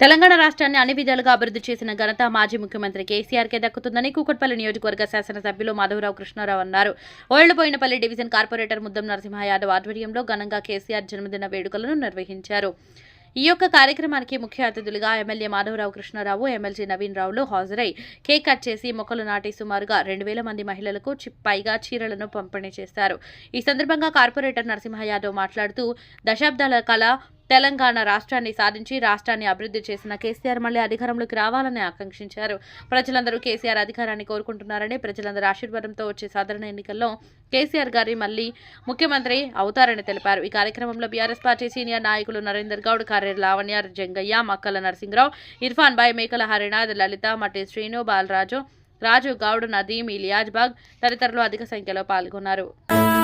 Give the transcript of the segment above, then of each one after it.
తెలంగాణ రాష్ట్రాన్ని అన్ని విధాలుగా అభివృద్ధి చేసిన ఘనత మాజీ ముఖ్యమంత్రి కేసీఆర్కే దక్కుతుందని కూకట్పల్లి నియోజకవర్గ శాసనసభ్యులు మాధవరావు కృష్ణారావు అన్నారు. ఓళ్ళపోయినపల్లి డివిజన్ కార్పొరేటర్ ముద్దం నరసింహ యాదవ్ ఆధ్వర్యంలో ఘనంగా కేసీఆర్ జన్మదిన వేడుకలను నిర్వహించారు. ఈ యొక్క కార్యక్రమానికి ముఖ్య అతిథులుగా ఎమ్మెల్యే మాధవరావు కృష్ణారావు ఎమ్మెల్సీ నవీన్ రావులు హాజరై కేక్ కట్ చేసి మొక్కలు నాటి సుమారుగా రెండు వేల మంది మహిళలకు చి- పైగా చీరలను పంపిణీ చేశారు. ఈ సందర్భంగా కార్పొరేటర్ నరసింహ యాదవ్ మాట్లాడుతూ దశాబ్దాల కళ తెలంగాణ రాష్ట్రాన్ని సాధించి రాష్ట్రాన్ని అభివృద్ధి చేసిన కేసీఆర్ మళ్ళీ అధికారంలోకి రావాలని ఆకాంక్షించారు. ప్రజలందరూ కేసీఆర్ అధికారాన్ని కోరుకుంటున్నారని ప్రజలందరూ ఆశీర్వాదంతో వచ్చే సాధారణ ఎన్నికల్లో కేసీఆర్ గారి మళ్ళీ ముఖ్యమంత్రి అవుతారని తెలిపారు. ఈ కార్యక్రమంలో బీఆర్ఎస్ పార్టీ సీనియర్ నాయకులు నరేందర్ గౌడ్ కార్య లావణ్య జంగయ్య మక్కల నరసింహరావు ఇర్ఫాన్ బాయ్ మేకల హరినాథ్ లలిత మట్టి శ్రీను బాలరాజు రాజు గౌడ్ నదీం ఇలియాజ్ బాగ్ తదితరులు అధిక సంఖ్యలో పాల్గొన్నారు.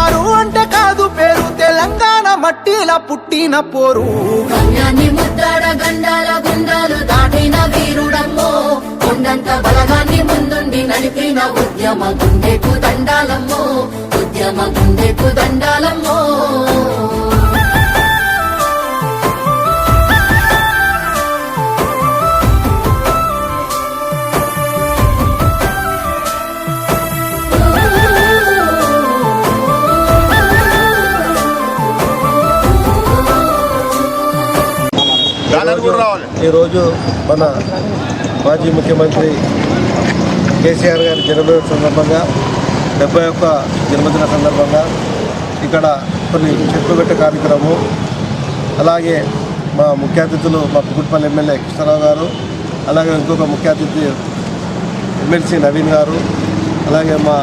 వారు అంటే కాదు పేరు. తెలంగాణ మట్టిల పుట్టిన పోరు. గమ్యాన్ని ముద్దాడ గండాల గుండాలు దాటిన వీరుడమ్మో. కొండంత బలగాన్ని ముందుండి నడిపిన ఉద్యమ గుండెకు దండాలమ్మో. ఉద్యమ గుండెకు దండాలు ఈరోజు మన మాజీ ముఖ్యమంత్రి కేసీఆర్ గారి జన్మదిన సందర్భంగా డెబ్బై ఒక్క జన్మదిన సందర్భంగా ఇక్కడ కొన్ని చెట్లు పెట్టే కార్యక్రమం అలాగే మా ముఖ్య అతిథులు మా కుకుట్పల్లి ఎమ్మెల్యే కృష్ణారావు గారు అలాగే ఇంకొక ముఖ్య అతిథి ఎమ్మెల్సీ నవీన్ గారు అలాగే మా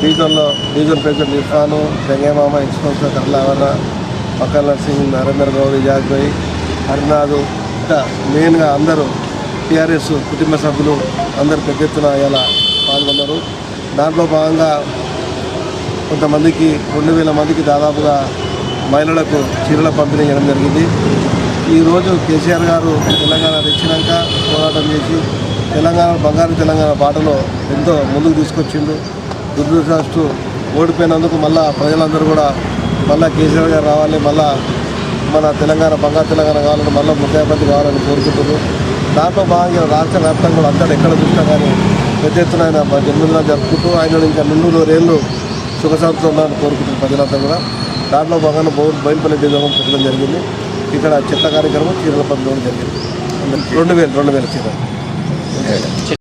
డివిజన్లో డివిజన్ ప్రెసిడెంట్ ఇర్ఫాను వెంగయ్యమామ ఇన్స్పెక్టర్ కర్లావర పక్కన నర్సింగ్ నరేంద్ర గౌడ్ ఇజాజ్ భాయ్ హరినాథ్ ఇంకా మెయిన్గా అందరూ టీఆర్ఎస్ కుటుంబ సభ్యులు అందరు పెద్ద ఎత్తున ఇలా పాల్గొన్నారు. దాంట్లో భాగంగా కొంతమందికి రెండు వేల మందికి దాదాపుగా మహిళలకు చీరల పంపిణీ చేయడం జరిగింది. ఈరోజు కేసీఆర్ గారు తెలంగాణ తెచ్చినాక పోరాటం చేసి తెలంగాణ బంగారు తెలంగాణ బాటలో ఎంతో ముందుకు తీసుకొచ్చిండు. దురదృష్టు ఓడిపోయినందుకు మళ్ళా ప్రజలందరూ కూడా మళ్ళా కేసీఆర్ గారు రావాలి మళ్ళా మన తెలంగాణ బంగారు తెలంగాణ కావాలని మళ్ళీ ముఖ్యమంత్రి కావాలని కోరుకుంటున్నారు దాంట్లో భాగంగా రాష్ట్ర వ్యాప్తంగా కూడా అంతా ఎక్కడ చూసినా కానీ పెద్ద ఎత్తున ఆయన మా జన్మదినాలు జరుపుకుంటూ ఆయన ఇంకా నిండు నూరేళ్ళు సుఖ సంతోషాలను కోరుకుంటుంది ప్రజలంతా కూడా. దాంట్లో భాగంగా బౌ బయలుపల్లి డివిజన్ పెట్టడం జరిగింది. ఇక్కడ చెత్త కార్యక్రమం చీరల పంపించడం జరిగింది. రెండు వేలు రెండు వేల చీర.